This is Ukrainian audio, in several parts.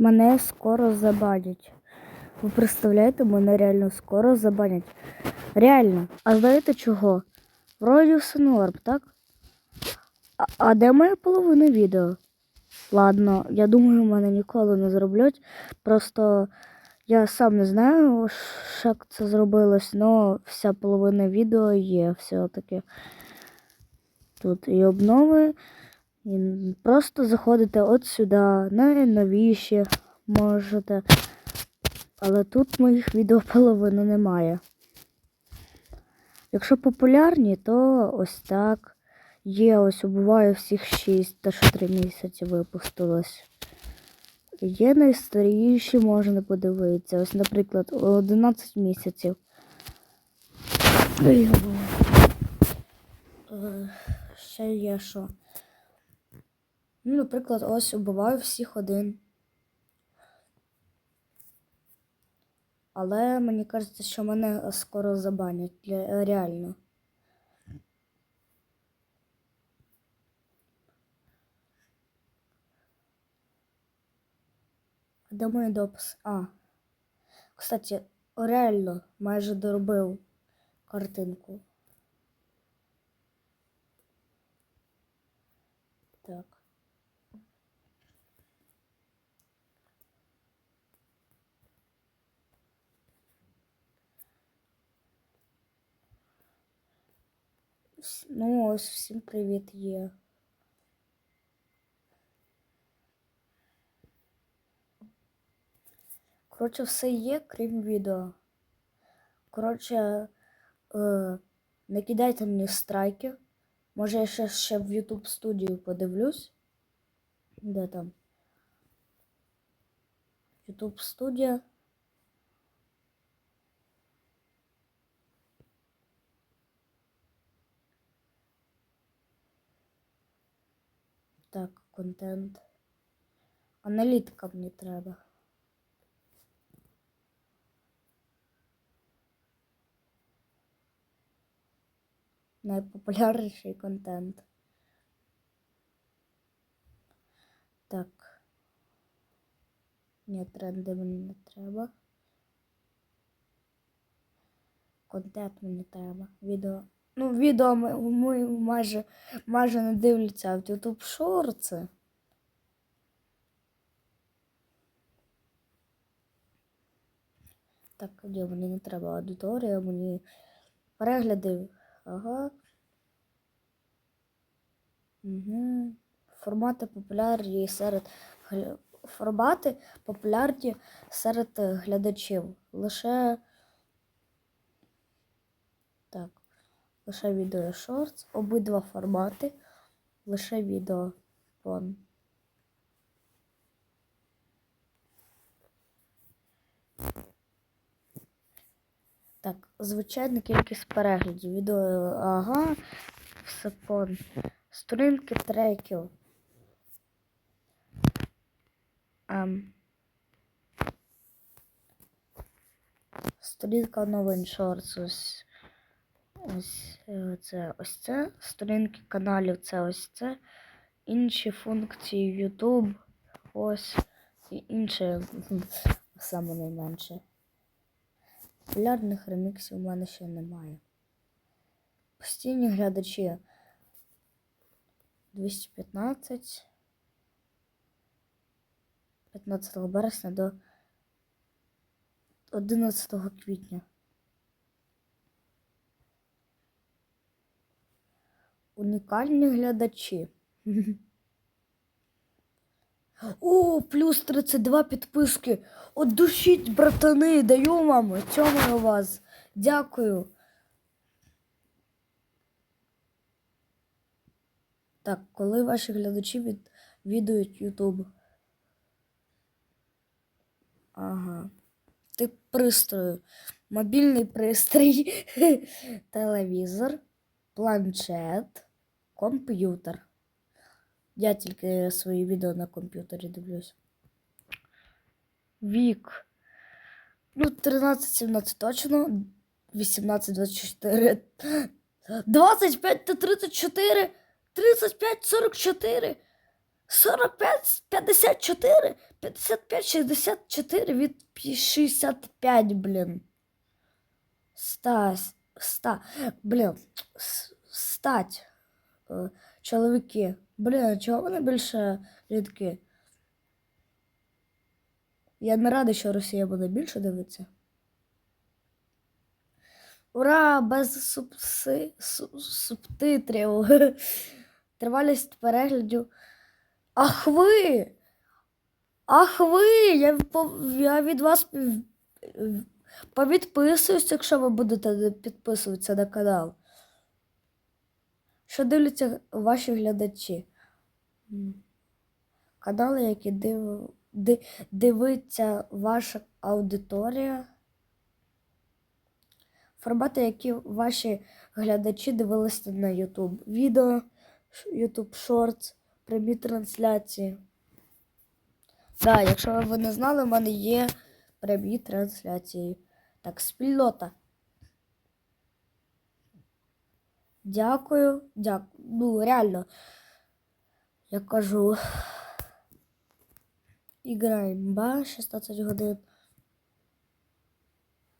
Мене скоро забанять. Ви представляєте, мене реально скоро забанять. Реально. А знаєте чого? Вроді все норм, так? А, а де моя половина відео? Ладно, я думаю, мене ніколи не зроблять. Просто я сам не знаю, як це зробилось, але вся половина відео є все-таки. Тут і обнови. І просто заходите от сюди, найновіші можете. Але тут моїх відео половини немає. Якщо популярні, то ось так. Є, ось буває всіх 6 та що 3 місяці випустилось. Є найстаріші, можна подивитися. Ось, наприклад, 11 місяців. Е, Ще є що. Ну, наприклад, ось убиваю всіх один. Але мені кажеться, що мене скоро забанять реально. Де мої дописи? А. Кстати, реально майже доробив картинку. Так. Вс- Ну, ось всім привіт є. Коротше, все є, крім відео. Коротше, е, не кидайте мені страйки. Може, я ще, ще в YouTube студію подивлюсь. Де там? YouTube студія. Так, контент. Аналітика мені треба. Найпопулярніший контент. Так. Ні, тренди мені не треба. Контент мені треба. Відео. Ну, відео ми, майже, майже не дивляться, а в YouTube шорти. Так, ні, мені не треба аудиторія, мені перегляди. Ага. Угу. Формати популярні серед формати популярні серед глядачів. Лише так. Лише відео шортс, обидва формати, лише відео фон. Так, звичайна кількість переглядів. Відео, ага, все фон. Сторінки треків. Ем. Сторінка новин шортс. Ось. Ось е, це ось це. Сторінки каналів це ось це. Інші функції YouTube. Ось. І інше саме найменше. Популярних реміксів у мене ще немає. Постійні глядачі 215 15 березня до 11 квітня. Унікальні глядачі. О, плюс 32 підписки. От душіть, братани, даю вам. Цьому вас. Дякую. Так, коли ваші глядачі від... відують YouTube? Ага. Тип пристрою. Мобільний пристрій, телевізор, планшет, комп'ютер. Я тільки свої відео на комп'ютері дивлюсь. Вік. Ну, 13-17 точно. 18-24. 25 та 34. 35-44. 45, 54, 55, 64 від 65, блін. Ста, ста, блін, стать. Е, Чоловіки. Блін, чого вони більше рідки? Я не радий, що Росія буде більше дивитися. Ура! Без субси... су- субтитрів. Тривалість переглядів. Ах ви! Ах ви! Я, я від вас повідписуюсь, якщо ви будете підписуватися на канал. Що дивляться ваші глядачі? Канали, які див... дивиться ваша аудиторія. Формати, які ваші глядачі дивилися на YouTube. Відео, YouTube Shorts, прямі трансляції. Так, якщо ви не знали, в мене є прямі трансляції. Так, спільнота. Дякую. Дякую. Ну, реально. Я кажу. Играем. Ба, 16 годин.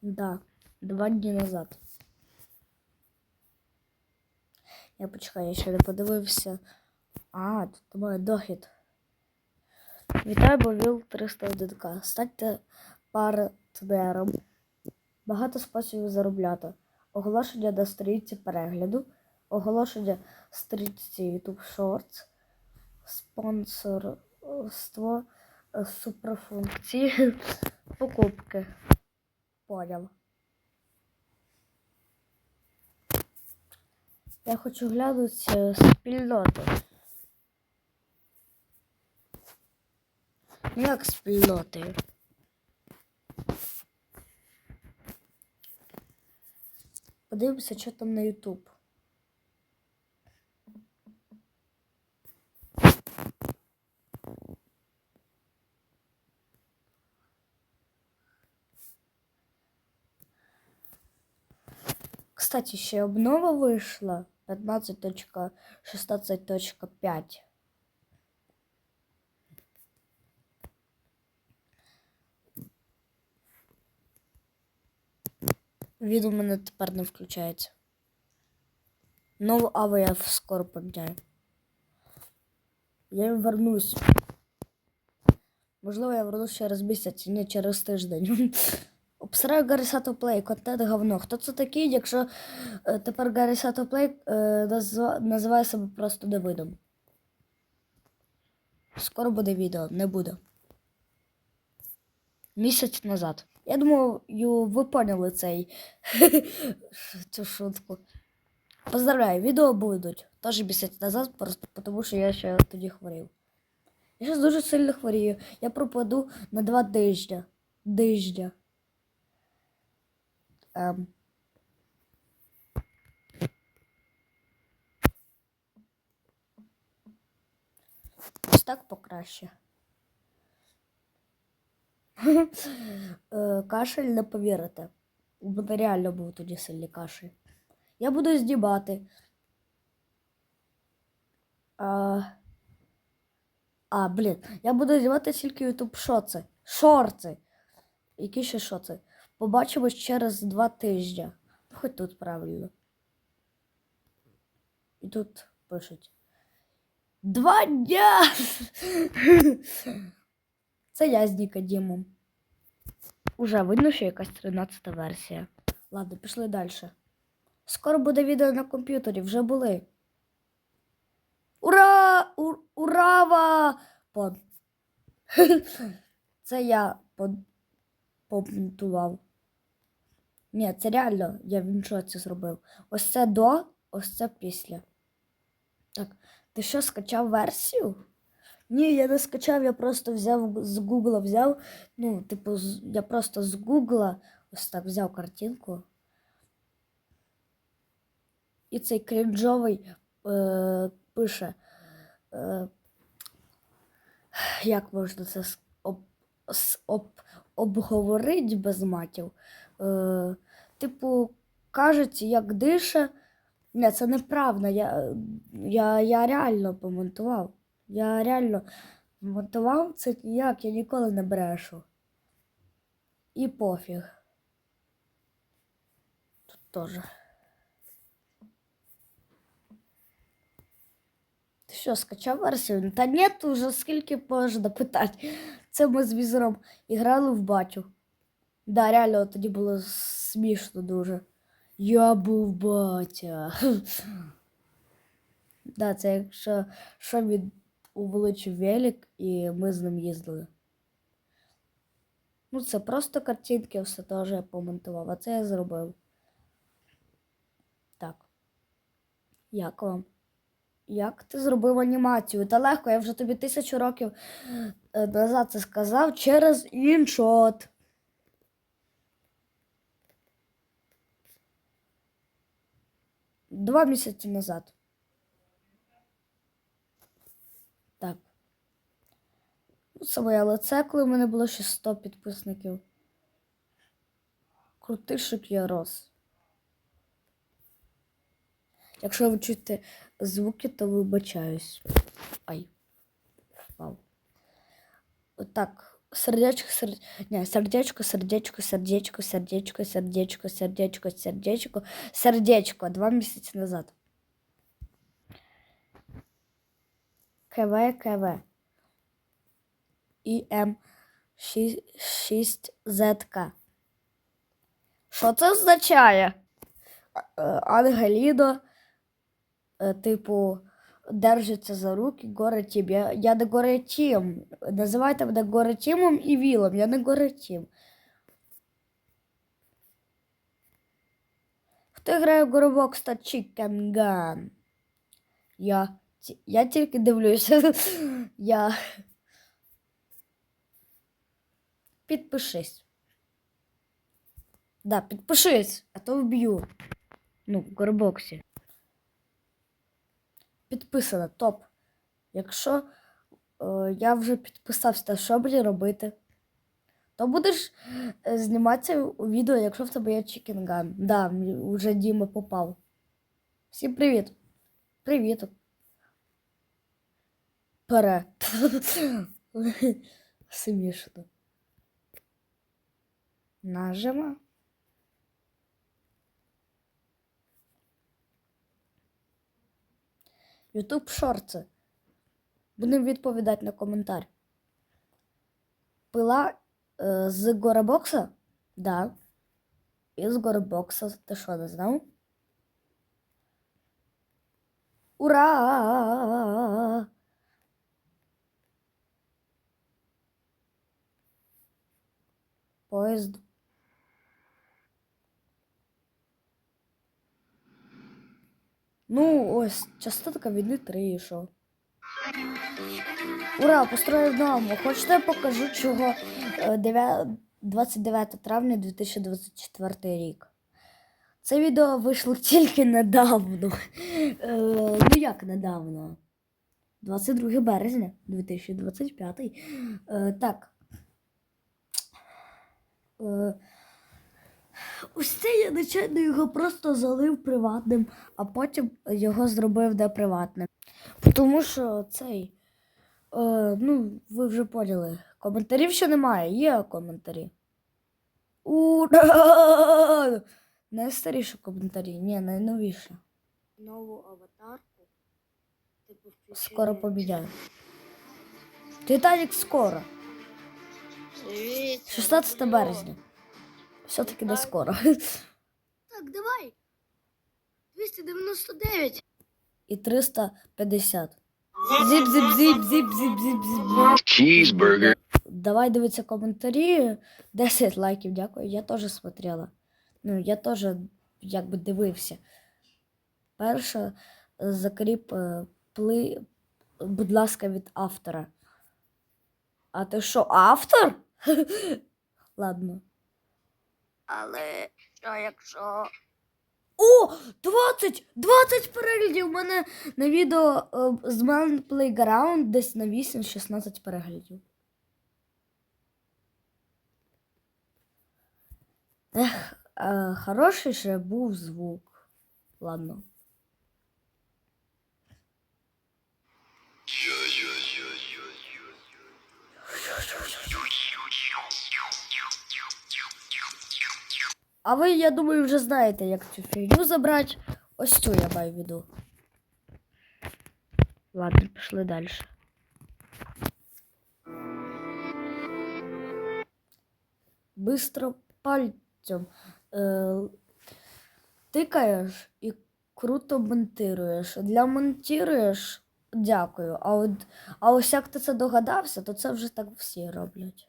Да, два дні назад. Я почекаю, я ще не подивився. А, тут має дохід. Вітаю, Бовіл 301к. Станьте партнером. Багато способів заробляти. Оголошення на сторінці перегляду, оголошення сторінці YouTube Shorts, спонсорство, е, суперфункції, покупки. Поняв. Я хочу глянути спільноту. Як спільноти? Подивимося, що там на YouTube. Кстати, ще обнова вийшла 15.16.5. Він у мене тепер не включається. Нову аву я скоро поміняю. Я вернусь. Можливо, я вернусь через місяць, не через тиждень. Обсираю Гаррісато Плей, контент говно. Хто це такий, якщо е, тепер Гаррісато Плей е, називає себе просто Давидом? Скоро буде відео, не буде. Місяць назад. Я думаю, ви поняли цей цю шутку. Поздравляю, відео будуть. Теж місяць назад, просто тому що я ще тоді хворів. Я зараз дуже сильно хворію. Я пропаду на два. Тижня. Ем. Ось так покраще. Е, Кашель не повірите. У мене реально був тоді сильний кашель. Я буду здібати. А, а, блін, я буду знімати тільки ютуб шоци. Шорти. Які ще шоци? Побачимось через два тижні. Хоч тут правильно. І тут пишуть. Два дня! Це я з Нікодімом. Уже видно, що якась 13 версія. Ладно, пішли далі. Скоро буде відео на комп'ютері, вже були. Ура! Урава! Пон. Це я пон. Ні, це реально я в іншоці зробив. Ось це до, ось це після. Так, ти що, скачав версію? Ні, я не скачав, я просто взяв з Гугла взяв. Ну, типу, я просто з Гугла ось так взяв картинку. І цей крінжовий е, пише. Е, як можна це об, об, обговорити без матів? Е, типу, кажуть, як дише. Ні, це неправда. Я, я, я реально помонтував. Я реально монтував це ніяк, я ніколи не брешу. І пофіг. Тут теж. Ти що, скачав версію? Та ні, уже скільки можна питати. Це ми з візором і грали в батю. Да, реально тоді було смішно дуже. Я був батя. Да, це якщо що він увеличив велик і ми з ним їздили. Ну, це просто картинки, все теж я помонтував, а це я зробив. Так. Як вам? Як ти зробив анімацію? Та легко, я вже тобі тисячу років е, назад це сказав через іншот. Два місяці назад. Так. Ну, Це моє лице, коли в мене було ще 100 підписників. Крутишик я рос. Якщо ви чуєте звуки, то вибачаюсь. Ай. Впав. Отак. Сердечко, сердечко, сердечко, сердечко, сердечко, сердечко, сердечко, сердечко, сердечко. Два місяці назад. КВ, КВ. ІМ 6ЗК. Що це означає? Е, е, типу, держиться за руки, горе тім. Я, я не горе тім. Називайте мене горе тімом і вілом. Я не горе тім. Хто грає в Горобокс та Chicken Gun? Я. Я тільки дивлюся. Я. Підпишись. Да, підпишись, а то вб'ю. Ну, в Горбоксі. Підписано, топ. Якщо е, я вже підписався, то що мені робити? То будеш е, зніматися у відео, якщо в тебе є чікінган. Да, вже Діма попав. Всім привіт. Привіт. Пере. Смішно. Нажима. Ютуб шорти. Будемо відповідати на коментар. Пила е, з Горобокса? Да. Із Горобокса. Ти що, не знав? Ура! Поїзд. Ну, ось, частотка 3 і що. Ура, построїв дому. Хочете я покажу, чого е, 29 травня 2024 рік. Це відео вийшло тільки недавно. Е, ну як недавно? 22 березня 2025. Е, так. Ось це я нечайно його просто залив приватним, а потім його зробив де приватним. Тому що цей. Е, ну, ви вже поняли. Коментарів ще немає, є коментарі. Ура! Найстаріші коментарі, ні, найновіше. нову аватарку. Типу, Скоро поміняю. Титанік скоро. 16 березня. Все-таки не скоро. Так, давай. 299. І 350. Зіп, зіп, зіп, зіп, зіп, зіп, зіп. Cheeseburger. Давай дивитися коментарі. 10 лайків, дякую. Я теж смотрела. Ну, я теж якби дивився. Перше, закріп е, пли, будь ласка, від автора. А ти що, автор? Ладно. Але що якщо. О! 20! 20 переглядів! У мене на відео е, з Man Playground десь на 8-16 переглядів. Ех, е, хороший ще був звук. Ладно. А ви, я думаю, вже знаєте, як цю фігню забрати. Ось цю я маю в виду. Ладно, пішли далі. Быстро пальцем е, тикаєш і круто монтируєш. Для монтируєш дякую. А от а ось як ти це догадався, то це вже так всі роблять.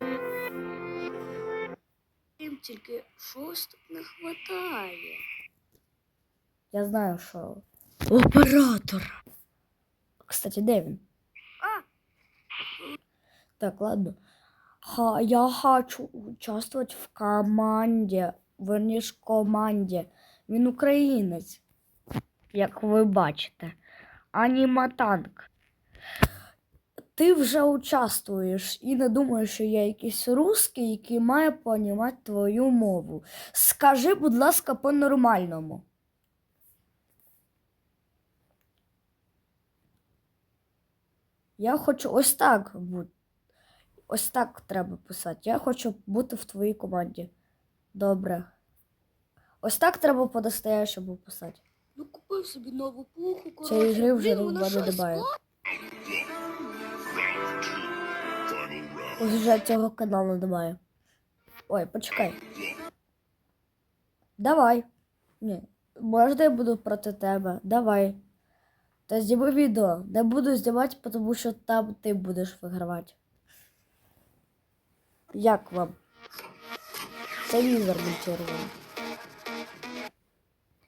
Їм тільки щось тут не хватає. Я знаю, що. Оператор. Кстати, де він? А, Так, ладно. Ха, я хочу участвовать в команді. Верніш, команді. Він українець, як ви бачите. Аніматанк. Ти вже участвуєш і не думаєш, що я якийсь русський, який має понімати твою мову. Скажи, будь ласка, по-нормальному. Я хочу ось так бути. Ось так треба писати. Я хочу бути в твоїй команді. Добре. Ось так треба по-настоящему писати. ну купив собі нову пуху, коротше. Цієї гри вже не щось Ось вже цього каналу немає. Ой, почекай. Давай. Ні. Можна я буду проти тебе? Давай. Та зніми відео. Не буду знімати, тому що там ти будеш вигравати. Як вам? Телевізор монтирував.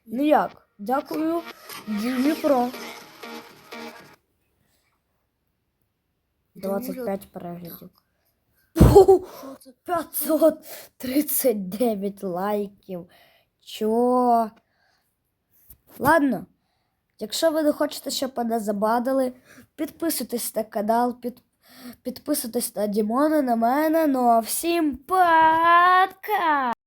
Ну як? Дякую, Дніпро. 25 переглядів. Що 539 лайків. Чо? Ладно. Якщо ви не хочете, щоб мене забадили, підписуйтесь на канал, під... підписуйтесь на Дімона, на мене. Ну а всім пока!